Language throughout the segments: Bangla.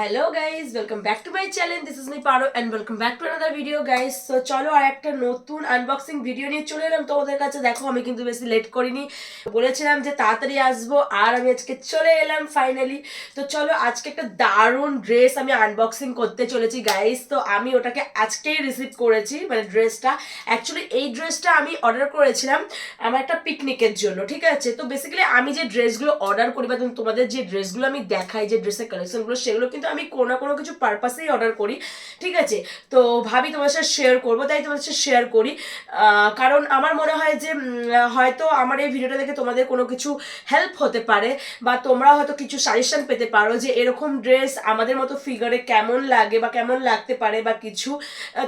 Hello guys welcome back to my channel this is me Paro and welcome back to another video guys তো চলো আর একটা নতুন আনবক্সিং ভিডিও নিয়ে চলে এলাম তোমাদের কাছে। দেখো, আমি কিন্তু বেশি লেট করিনি। বলেছিলাম যে তাড়াতাড়ি আসব, আর আমি আজকে চলে এলাম ফাইনালি তো চলো, আজকে একটা দারুণ ড্রেস আমি আনবক্সিং করতে চলেছি গাইজ তো আমি ওটাকে আজকেই রিসিভ করেছি মানে ড্রেসটা অ্যাকচুয়ালি এই ড্রেসটা আমি অর্ডার করেছিলাম আমার একটা পিকনিকের জন্য, ঠিক আছে? তো বেসিক্যালি আমি যে ড্রেসগুলো অর্ডার করি বা তোমাদের যে ড্রেসগুলো আমি দেখাই, যে ড্রেসের কালেকশনগুলো সেগুলো কিন্তু আমি কোনো না কোনো কিছু পারপাসেই অর্ডার করি, ঠিক আছে? তো ভাবি তোমার সাথে শেয়ার করব, তাই তোমার সাথে শেয়ার করি। কারণ আমার মনে হয় যে হয়তো আমার এই ভিডিওটা দেখে তোমাদের কোনো কিছু হেল্প হতে পারে, বা তোমরা হয়তো কিছু সাজেশন পেতে পারো যে, এরকম ড্রেস আমাদের মতো ফিগারে কেমন লাগে, বা কেমন লাগতে পারে, বা কিছু।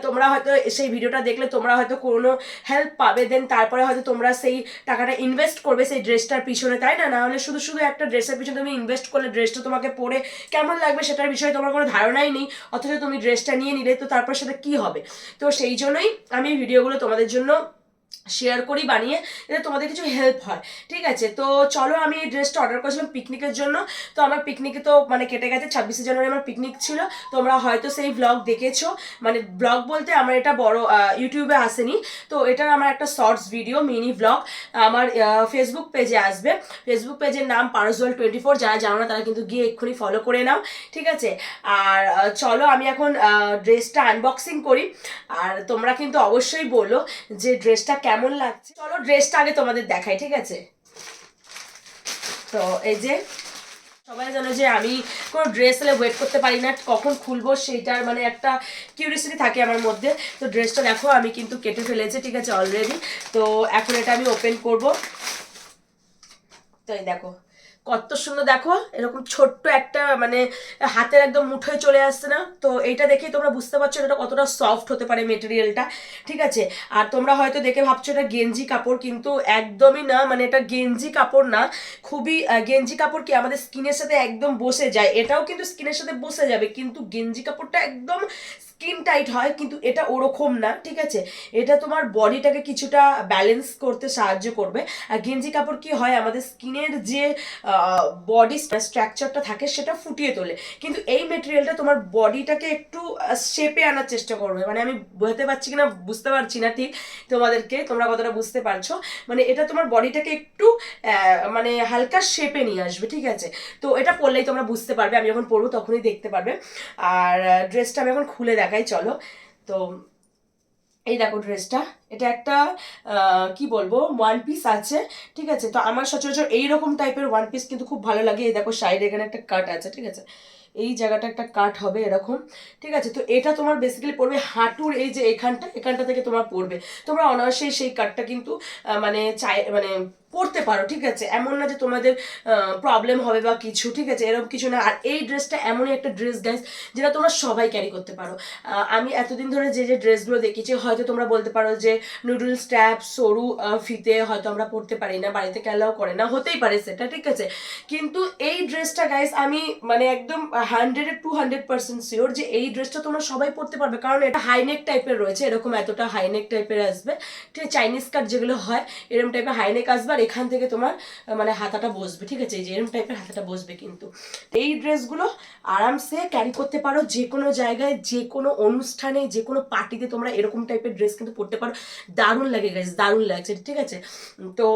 তোমরা হয়তো সেই ভিডিওটা দেখলে তোমরা হয়তো কোনো হেল্প পাবে দেন তারপরে হয়তো তোমরা সেই টাকাটা ইনভেস্ট করবে সেই ড্রেসটার পিছনে, তাই না? না হলে শুধু শুধু একটা ড্রেসের পিছনে তুমি ইনভেস্ট করলে ড্রেসটা তোমাকে পরে কেমন লাগবে সেটার বিষয়ে তোমার কোনো ধারণাই নেই, অথচ তুমি ড্রেসটা নিয়ে নিলে, তো তারপর সেটা কি হবে? তো সেই জন্যই আমি ভিডিওগুলো তোমাদের জন্য শেয়ার করি, বানিয়ে, এতে তোমাদের কিছু হেল্প হয়। ঠিক আছে? তো চলো আমি এই ড্রেসটা অর্ডার করেছিলাম পিকনিকের জন্য। তো আমার পিকনিকে তো মানে কেটে গেছে, ছাব্বিশে জানুয়ারি আমার পিকনিক ছিল। তোমরা হয়তো সেই ব্লগ দেখেছ। মানে ব্লগ বলতে আমার এটা বড় ইউটিউবে আসেনি। তো এটার আমার একটা শর্টস ভিডিও মিনি ব্লগ আমার ফেসবুক পেজে আসবে। ফেসবুক পেজের নাম পারসওয়াল টোয়েন্টি ফোর যারা জানো না তারা কিন্তু গিয়ে এক্ষুনি ফলো করে নাও। ঠিক আছে? আর চলো আমি এখন ড্রেসটা আনবক্সিং করি। আর তোমরা কিন্তু অবশ্যই বলো যে ড্রেসটা কেমন লাগছে? চলো ড্রেসটা আগে তোমাদের দেখাই, ঠিক আছে? তো এই যে, সবাই জানো যে আমি কোনো ড্রেস হলে ওয়েট করতে পারি না, কখন খুলবো সেইটার মানে একটা কিউরিয়াসিটি থাকে আমার মধ্যে। তো ড্রেসটা দেখো, আমি কিন্তু কেটে ফেলেছি, ঠিক আছে অলরেডি তো এখন এটা আমি ওপেন করব। তো এই দেখো কত সুন্দর, দেখো, এরকম ছোট্ট একটা মানে হাতের একদম মুঠোয় চলে আসছে না? তো এইটা দেখেই তোমরা বুঝতে পারছ এটা কতটা সফট হতে পারে মেটেরিয়ালটা ঠিক আছে? আর তোমরা হয়তো দেখে ভাবছ এটা গেঞ্জি কাপড়, কিন্তু একদমই না মানে এটা গেঞ্জি কাপড় না, খুবই গেঞ্জি কাপড় কি আমাদের স্কিনের সাথে একদম বসে যায়? এটাও কিন্তু স্কিনের সাথে বসে যাবে, কিন্তু গেঞ্জি কাপড়টা একদম স্কিন টাইট হয়, কিন্তু এটা ওরকম না, ঠিক আছে? এটা তোমার বডিটাকে কিছুটা ব্যালেন্স করতে সাহায্য করবে। আর গেঞ্জি কাপড় কি হয়, আমাদের স্কিনের যে বডি স্ট্রাকচারটা থাকে, সেটা ফুটিয়ে তোলে। কিন্তু এই মেটেরিয়ালটা তোমার বডিটাকে একটু শেপে আনার চেষ্টা করবে। মানে আমি বোঝাতে পারছি কিনা, বুঝতে পারছি না ঠিক তোমাদেরকে, তোমরা কতটা বুঝতে পারছ? মানে এটা তোমার বডিটাকে একটু মানে হালকা শেপে নিয়ে আসবে, ঠিক আছে? তো এটা পরলেই তোমরা বুঝতে পারবে, আমি যখন পরবো তখনই দেখতে পারবে। আর ড্রেসটা আমি এখন খুলে দেখাই চলো। তো এই দেখো ড্রেসটা এটা একটা কি বলব ওয়ান পিস আছে, ঠিক আছে? তো আমার সচরাচর এইরকম টাইপের ওয়ান পিস কিন্তু খুব ভালো লাগে। এই দেখো সাইডে এখানে একটা কাট আছে, ঠিক আছে? এই জায়গাটা একটা কাট হবে এরকম, ঠিক আছে? তো এটা তোমার বেসিক্যালি পড়বে হাঁটুর এই যে এখানটা এখানটা থেকে তোমার পড়বে। তোমরা অনায়াসেই সেই কাটটা কিন্তু মানে চাই মানে পড়তে পারো, ঠিক আছে? এমন না যে তোমাদের প্রবলেম হবে বা কিছু, ঠিক আছে? এরকম কিছু না। আর এই ড্রেসটা এমনই একটা ড্রেস গাইস যেটা তোমরা সবাই ক্যারি করতে পারো। আমি এতদিন ধরে যে যে ড্রেসগুলো দেখেছি, হয়তো তোমরা বলতে পারো যে নুডল স্ট্যাপ সরু ফিতে হয়তো আমরা পড়তে পারি না, বাড়িতে ক্যালাও করে না, হতেই পারে সেটা, ঠিক আছে? কিন্তু এই ড্রেসটা গাইস আমি মানে একদম hundred to hundred percent sure যে এই ড্রেসটা তোমরা সবাই পড়তে পারবে। কারণ এটা হাইনেক টাইপের রয়েছে, এরকম এতটা হাইনেক টাইপের আসবে। ঠিক চাইনিজ কাট যেগুলো হয়, এরকম টাইপের হাইনেক আসবে, আর এখান থেকে তোমার মানে হাতাটা বসবে, ঠিক আছে? যে এরম টাইপের হাতাটা বসবে কিন্তু। এই ড্রেসগুলো আরামসে ক্যারি করতে পারো যে কোনো জায়গায় যে কোনো অনুষ্ঠানে যে কোনো পার্টিতে তোমরা এরকম টাইপের ড্রেস কিন্তু পরতে পারো। দারুণ লাগে গেছে দারুণ লাগছে, ঠিক আছে? তো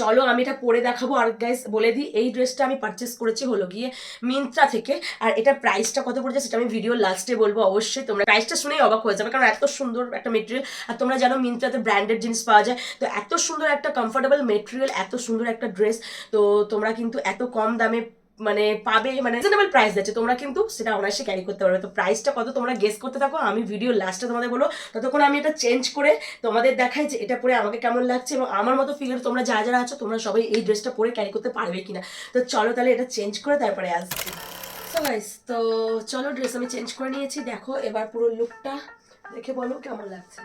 চলো আমি এটা পরে দেখাবো। আর গাইস বলে দিই, এই ড্রেসটা আমি পারচেস করেছি হলো গিয়ে মিন্ত্রা থেকে। আর এটা প্রাইসটা কত পড়েছে সেটা আমি ভিডিও লাস্টে বলব অবশ্যই। তোমরা প্রাইসটা শুনেই অবাক হয়ে যাবে, কারণ এত সুন্দর একটা মেটেরিয়াল আর তোমরা জানো মিন্ত্রাতে ব্র্যান্ডেড জিনিস পাওয়া যায়। তো এত সুন্দর একটা কমফোর্টেবল মেটেরিয়াল এত সুন্দর একটা ড্রেস তো তোমরা কিন্তু এত কম দামে মানে পাবে মানে রিজনেবল প্রাইস আছে তোমরা কিন্তু সেটা অনায়াসে ক্যারি করতে পারবে। তো প্রাইসটা কত তোমরা গেস করতে থাকো, আমি ভিডিও লাস্টে তোমাদের বলো ততক্ষণ আমি এটা চেঞ্জ করে তোমাদের দেখাই যে এটা পরে আমাকে কেমন লাগছে এবং আমার মতো ফিগার তোমরা যারা যারা আছো, তোমরা সবাই এই ড্রেসটা পরে ক্যারি করতে পারবে কিনা। তো চলো তাহলে এটা চেঞ্জ করে তারপরে আসছি। সো গাইস তো চলো ড্রেস আমি চেঞ্জ করে নিয়েছি। দেখো এবার পুরো লুকটা দেখে বলো কেমন লাগছে।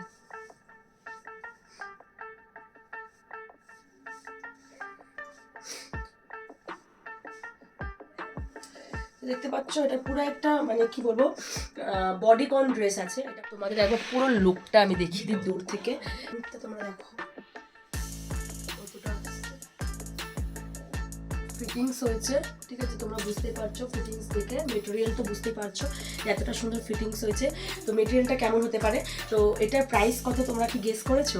দেখতে পাচ্ছ, এটা পুরো একটা মানে কি বলব বডি কন ড্রেস আছে। এটা তোমাদের একবার পুরো লুকটা আমি দেখিয়ে দিই দূর থেকে। তোমার দেখো। ফিটিংস হয়েছে, ঠিক আছে? তোমরা বুঝতেই পারছ ফিটিংস দেখে মেটেরিয়াল তো বুঝতেই পারছ এতটা সুন্দর ফিটিংস হয়েছে। তো মেটেরিয়ালটা কেমন হতে পারে? তো এটার প্রাইস কত তোমরা কি গেস করেছ?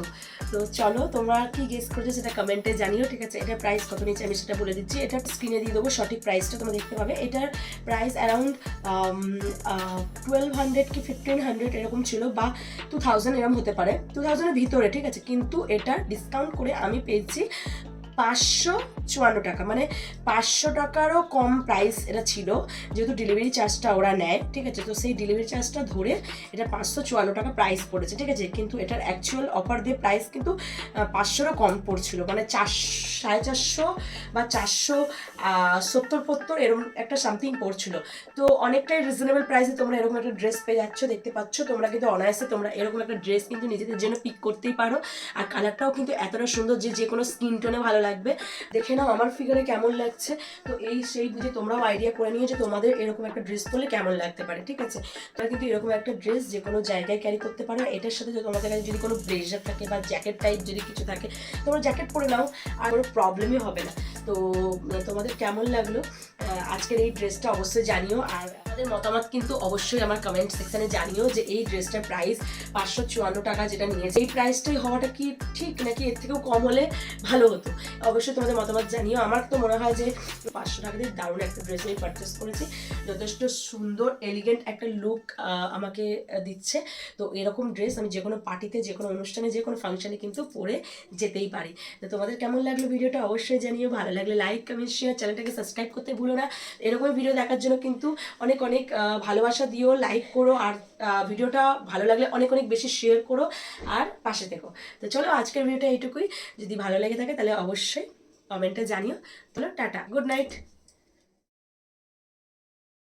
তো চলো, তোমরা কি গেস করেছ সেটা কমেন্টে জানিও, ঠিক আছে? এটার প্রাইস কত নিচ্ছে আমি সেটা বলে দিচ্ছি। এটা স্ক্রিনে দিয়ে দেবো সঠিক প্রাইসটা তোমরা দেখতে পাবে। এটার প্রাইস অ্যারাউন্ড টুয়েলভ হান্ড্রেড কি ফিফটিন হান্ড্রেড এরকম ছিল বা টু থাউজেন্ড এরকম হতে পারে। টু থাউজেন্ডের ভিতরে, ঠিক আছে? কিন্তু এটা ডিসকাউন্ট করে আমি পেয়েছি পাঁচশো চুয়ান্ন টাকা। মানে পাঁচশো টাকারও কম প্রাইস এটা ছিল, যেহেতু ডেলিভারি চার্জটা ওরা নেয়, ঠিক আছে? তো সেই ডেলিভারি চার্জটা ধরে এটা পাঁচশো চুয়ান্ন টাকা প্রাইস পড়েছে, ঠিক আছে? কিন্তু এটার অ্যাকচুয়াল অফার দিয়ে প্রাইস কিন্তু পাঁচশোরও কম পড়ছিল। মানে চার, সাড়ে চারশো বা চারশো সত্তর পত্তর এরকম একটা সামথিং পড়ছিল। তো অনেকটাই রিজনেবল প্রাইসে তোমরা এরকম একটা ড্রেস পেয়ে যাচ্ছ, দেখতে পাচ্ছ। তোমরা কিন্তু অনায়াসে তোমরা এরকম একটা ড্রেস কিন্তু নিজেদের জন্য পিক করতেই পারো। আর কালারটাও কিন্তু এতটা সুন্দর যে যে কোনো স্কিন টোনে ভালো লাগবে। দেখে নাও আমার ফিগারে কেমন লাগছে। তো এই সেই বুঝে তোমরাও আইডিয়া করে নিও যে তোমাদের এরকম একটা ড্রেস পরলে কেমন লাগতে পারে, ঠিক আছে? তোমরা কিন্তু এরকম একটা ড্রেস যে কোনো জায়গায় ক্যারি করতে পারো। এটার সাথে তোমাদের কাছে যদি কোনো ব্লেজার থাকে বা জ্যাকেট টাইপ যদি কিছু থাকে, তোমরা জ্যাকেট পরে নাও আর কোনো প্রবলেমই হবে না। তো, তোমাদের কেমন লাগল? আজকের এই ড্রেসটা অবশ্যই জানিও। আর আমাদের মতামত কিন্তু অবশ্যই আমার কমেন্ট সেকশনে জানিও যে এই ড্রেসটার প্রাইস পাঁচশো চুয়ান্ন টাকা যেটা নিয়েছে। এই প্রাইসটাই হওয়াটা কি ঠিক নাকি এর থেকেও কম হলে ভালো হতো? অবশ্যই তোমাদের মতামত জানিও। আমার তো মনে হয় যে পাঁচশো টাকা দিয়ে দারুণ একটা ড্রেস আমি পারচেস করেছি। যথেষ্ট সুন্দর এলিগেন্ট একটা লুক আমাকে দিচ্ছে। তো এরকম ড্রেস আমি যে কোনো পার্টিতে যে কোনো অনুষ্ঠানে যে কোনো ফাংশনে কিন্তু পরে যেতেই পারি। তো তোমাদের কেমন লাগল ভিডিওটা অবশ্যই জানিও। ভালো লাগলে লাইক কমেন্ট শেয়ার চ্যানেলটাকে সাবস্ক্রাইব করতে ভুলো না এরকমই ভিডিও দেখার জন্য কিন্তু অনেক অনেক ভালোবাসা দিও লাইক করো আর ভিডিওটা ভালো লাগলে অনেক অনেক বেশি শেয়ার করো আর পাশে দেখো তো চলো আজকের ভিডিওটা এইটুকুই। যদি ভালো লেগে থাকে তাহলে অবশ্যই কমেন্টে জানিও। চলো, টাটা গুড নাইট